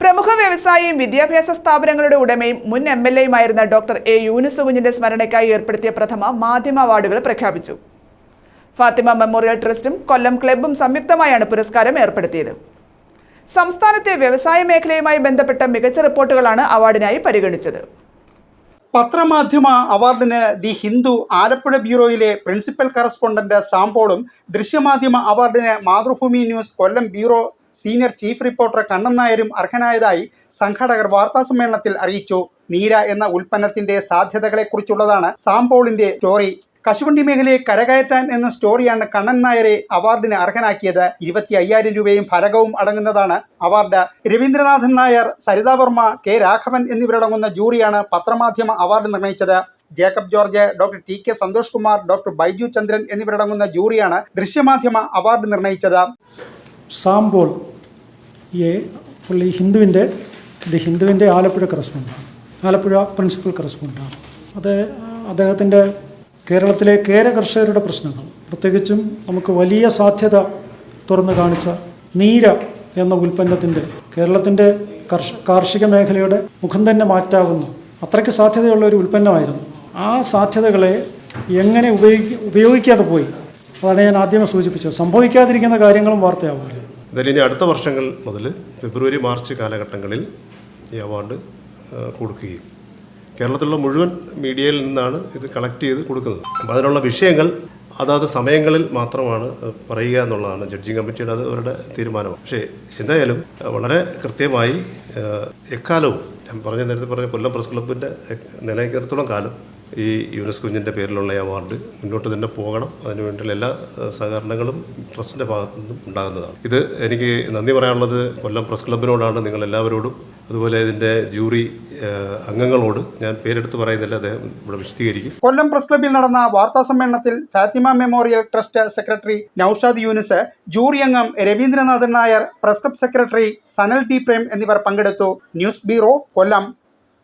പ്രമുഖ വ്യവസായിയും വിദ്യാഭ്യാസ സ്ഥാപനങ്ങളുടെ ഉടമയും മുൻ എം എൽ എയുമായിരുന്ന ഡോക്ടർ എ യൂനുസ് കുഞ്ഞിന്റെ സ്മരണയ്ക്കായി ഏർപ്പെടുത്തിയ പ്രഥമ മാധ്യമ അവാർഡുകൾ പ്രഖ്യാപിച്ചു. ഫാത്തിമ മെമ്മോറിയൽ ട്രസ്റ്റും കൊല്ലം ക്ലബ്ബും സംയുക്തമായാണ് പുരസ്കാരം ഏർപ്പെടുത്തിയത്. സംസ്ഥാനത്തെ വ്യവസായ മേഖലയുമായി ബന്ധപ്പെട്ട മികച്ച റിപ്പോർട്ടുകളാണ് അവാർഡിനായി പരിഗണിച്ചത്. പത്രമാധ്യമ അവാർഡിന് ദി ഹിന്ദു ആലപ്പുഴ ബ്യൂറോയിലെ പ്രിൻസിപ്പൽ കറസ്പോണ്ടന്റ് സാംപോളും ദൃശ്യമാധ്യമ അവാർഡിന് Mathrubhumi news Kollam bureau senior chief reporter Kannan നായരും അർഹനായതായി സംഘാടകർ വാർത്താസമ്മേളനത്തിൽ അറിയിച്ചു. നീര എന്ന ഉൽപ്പന്നത്തിന്റെ സാധ്യതകളെക്കുറിച്ചുള്ളതാണ് സാംപോളിന്റെ സ്റ്റോറി. കശുവണ്ടി മേഖലയെ കരകയറ്റാൻ എന്ന സ്റ്റോറിയാണ് കണ്ണൻ നായരെ അവാർഡിന് അർഹനാക്കിയത്. ഇരുപത്തി അയ്യായിരം രൂപയും ഫലകവും അടങ്ങുന്നതാണ് അവാർഡ്. രവീന്ദ്രനാഥൻ നായർ സരിതാ വർമ്മ കെ രാഘവൻ എന്നിവരടങ്ങുന്ന ജൂറിയാണ് പത്രമാധ്യമ award നിർണയിച്ചത്. Jacob George doctor T K Santhosh Kumar doctor Baiju Chandran എന്നിവരടങ്ങുന്ന ജൂറിയാണ് ദൃശ്യമാധ്യമ അവാർഡ് നിർണയിച്ചത്. സാംബോൾ എ പുള്ളി ഹിന്ദുവിന്റെ ഇത് ഹിന്ദുവിന്റെ ആലപ്പുഴ കറസ്പോണ്ടാണ് ആലപ്പുഴ പ്രിൻസിപ്പൽ കറസ്പോണ്ടാണ് അത് അദ്ദേഹത്തിന്റെ കേരളത്തിലെ കേര കർഷകരുടെ പ്രശ്നങ്ങൾ. പ്രത്യേകിച്ചും നമുക്ക് വലിയ സാധ്യത തുറന്നു കാണിച്ച നീര എന്ന ഉൽപ്പന്നത്തിന്റെ കേരളത്തിന്റെ കർഷ കാർഷിക മേഖലയുടെ മുഖം തന്നെ മാറ്റാവുന്ന അത്രയ്ക്ക് സാധ്യതയുള്ള ഒരു ഉൽപ്പന്നമായിരുന്നു. ആ സാധ്യതകളെ എങ്ങനെ ഉപയോഗി ഉപയോഗിക്കാതെ പോയി? അതാണ് ഞാൻ ആദ്യമേ സൂചിപ്പിച്ചത്. സംഭവിക്കാതിരിക്കുന്ന കാര്യങ്ങളും വാർത്തയാവുമല്ലോ. എന്തായാലും ഇനി അടുത്ത വർഷങ്ങൾ മുതൽ ഫെബ്രുവരി മാർച്ച് കാലഘട്ടങ്ങളിൽ ഈ അവാർഡ് കൊടുക്കുകയും കേരളത്തിലുള്ള മുഴുവൻ മീഡിയയിൽ നിന്നാണ് ഇത് കളക്ട് ചെയ്ത് കൊടുക്കുന്നത്. അപ്പോൾ അതിനുള്ള വിഷയങ്ങൾ അതാത് സമയങ്ങളിൽ മാത്രമാണ് പറയുക എന്നുള്ളതാണ് ജഡ്ജിങ് കമ്മിറ്റിയുടെ അത് അവരുടെ തീരുമാനമാണ്. പക്ഷേ എന്തായാലും വളരെ കൃത്യമായി എക്കാലവും ഞാൻ പറഞ്ഞ നേരത്തെ പറഞ്ഞ കൊല്ലം പ്രസ് ക്ലബിന്റെ നിലനിൽക്കുന്നിടത്തോളം കാലം ഈ യുനെസ്കോ കുഞ്ഞിന്റെ പേരിലുള്ള ഈ അവാർഡ് മുന്നോട്ട് തന്നെ പോകണം. അതിനുവേണ്ടിയുള്ള എല്ലാ സഹകരണങ്ങളും ട്രസ്റ്റിന്റെ ഭാഗത്തു നിന്നും ഉണ്ടാകുന്നതാണ്. ഇത് എനിക്ക് നന്ദി പറയാനുള്ളത് കൊല്ലം പ്രസ് ക്ലബിനോടാണ്. നിങ്ങൾ എല്ലാവരോടും അതുപോലെ ഇതിന്റെ ജൂറി അംഗങ്ങളോട് ഞാൻ പേരെടുത്ത് പറയുന്നില്ല അദ്ദേഹം ഇവിടെ വിശദീകരിക്കും. കൊല്ലം പ്രസ് ക്ലബ്ബിൽ നടന്ന വാർത്താ സമ്മേളനത്തിൽ Fathima memorial trust secretary Noushad Yunus jury അംഗം Raveendranathan Nair press club secretary Sanal T Prem എന്നിവർ പങ്കെടുത്തു. News bureau Kollam.